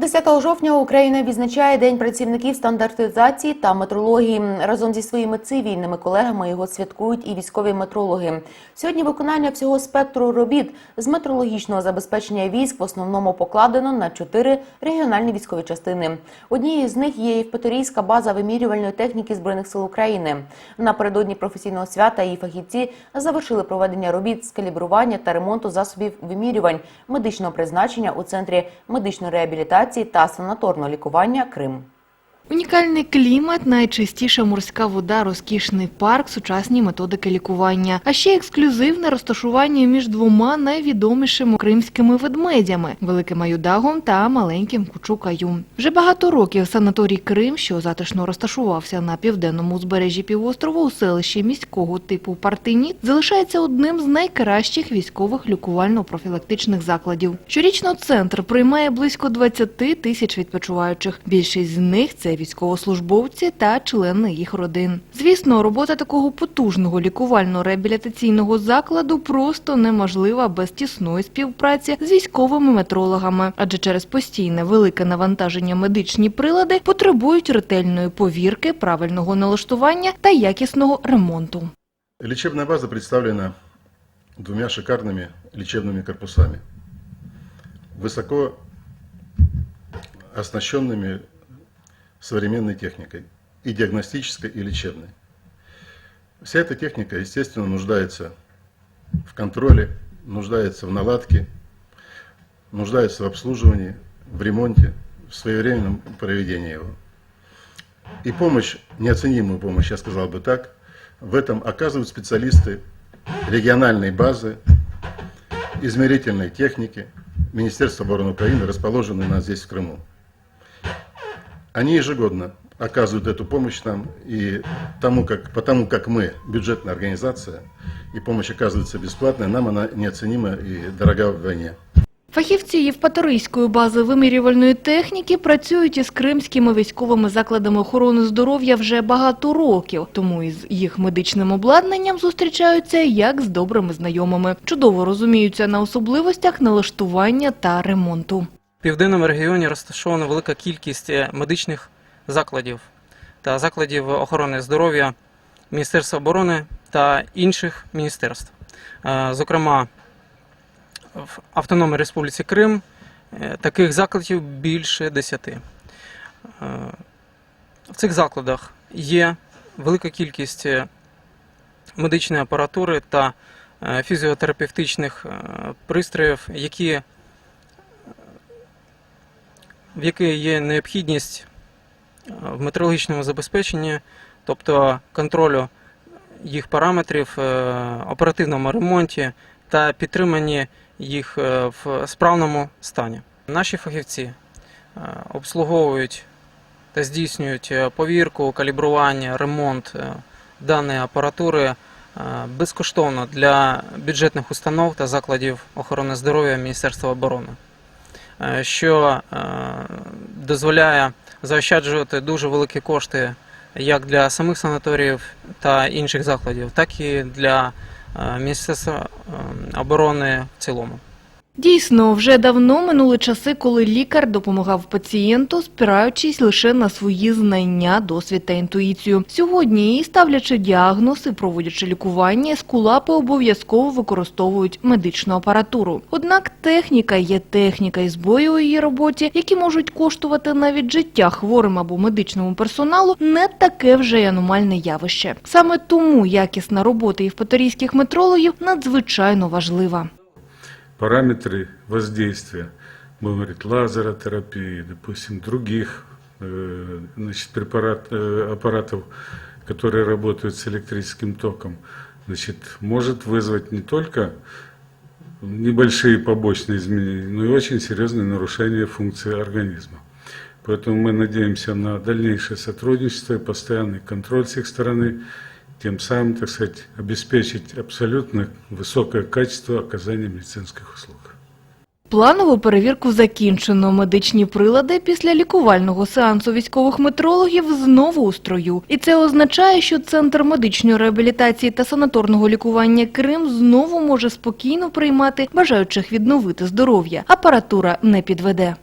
10 жовтня Україна відзначає День працівників стандартизації та метрології. Разом зі своїми цивільними колегами його святкують і військові метрологи. Сьогодні виконання всього спектру робіт з метрологічного забезпечення військ в основному покладено на чотири регіональні військові частини. Однією з них є Євпаторійська база вимірювальної техніки збройних сил України. Напередодні професійного свята її фахівці завершили проведення робіт з калібрування та ремонту засобів вимірювань медичного призначення у центрі медичної реабілітації та санаторного лікування Крим. Унікальний клімат, найчистіша морська вода, розкішний парк, сучасні методики лікування, а ще ексклюзивне розташування між двома найвідомішими кримськими ведмедями великим аюдагом та маленьким кучукаю. Вже багато років санаторій Крим, що затишно розташувався на південному узбережжі півострову у селищі міського типу Партиніт, залишається одним з найкращих військових лікувально-профілактичних закладів. Щорічно центр приймає близько 20 тисяч відпочиваючих. Більшість з них це військовослужбовці та члени їх родин. Звісно, робота такого потужного лікувально-реабілітаційного закладу просто неможлива без тісної співпраці з військовими метрологами, адже через постійне велике навантаження медичні прилади потребують ретельної повірки, правильного налаштування та якісного ремонту. Лечебная база представлена двумя шикарными лечебными корпусами, высоко оснащенными современной техникой, и диагностической, и лечебной. Вся эта техника, естественно, нуждается в контроле, нуждается в наладке, нуждается в обслуживании, в ремонте, в своевременном проведении его. И помощь, неоценимую помощь, я сказал бы так, в этом оказывают специалисты региональной базы, измерительной техники Министерства обороны Украины, расположенной у нас здесь в Крыму. Они ежегодно оказывают эту помощь нам, и тому, как, потому как мы бюджетная организация, и помощь оказывается бесплатная, нам она неоценима и дорога в войне. Фахівці Євпаторийської бази вимірювальної техніки працюють із кримськими військовими закладами охорони здоров'я вже багато років, тому із їх медичним обладнанням зустрічаються як з добрими знайомими. Чудово розуміються на особливостях налаштування та ремонту. В південному регіоні розташована велика кількість е, медичних закладів та закладів охорони здоров'я Міністерства оборони та інших міністерств. Е, Зокрема, в Автономній Республіці Крим е, таких закладів більше десяти. В цих закладах є велика кількість медичної апаратури та фізіотерапевтичних пристроїв, які в якій є необхідність е, в метеорологічному забезпеченні, тобто контролю їх параметрів, е, оперативному ремонті та підтриманні їх е, в справному стані. Наші фахівці обслуговують та здійснюють повірку, калібрування, ремонт даної апаратури безкоштовно для бюджетних установ та закладів охорони здоров'я Міністерства оборони що е, дозволяє заощаджувати дуже великі кошти як для самих санаторіїв та інших закладів, так і для е, Міністерства е, оборони в цілому. Дійсно, вже давно минули часи, коли лікар допомагав пацієнту, спираючись лише на свої знання, досвід та інтуїцію. Сьогодні, і ставлячи діагноз і проводячи лікування, скулапи обов'язково використовують медичну апаратуру. Однак техніка є техніка і збої у її роботі, які можуть коштувати навіть життя хворим або медичному персоналу, не таке вже й аномальне явище. Саме тому якісна робота євпаторійських метрологів надзвичайно важлива. Параметры воздействия, будем говорить, лазеротерапии, допустим, других э, значит, препарат, э, аппаратов, которые работают с электрическим током, значит, может вызвать не только небольшие побочные изменения, но и очень серьезные нарушения функции организма. Поэтому мы надеемся на дальнейшее сотрудничество и постоянный контроль с их стороны, тем самым, так сказать, обеспечить абсолютно высокое качество оказания медицинских услуг. Планову перевірку закінчено. Медичні прилади після лікувального сеансу військових метрологів знову у строю. І це означає, що Центр медичної реабілітації та санаторного лікування Крим знову може спокійно приймати бажаючих відновити здоров'я. Апаратура не підведе.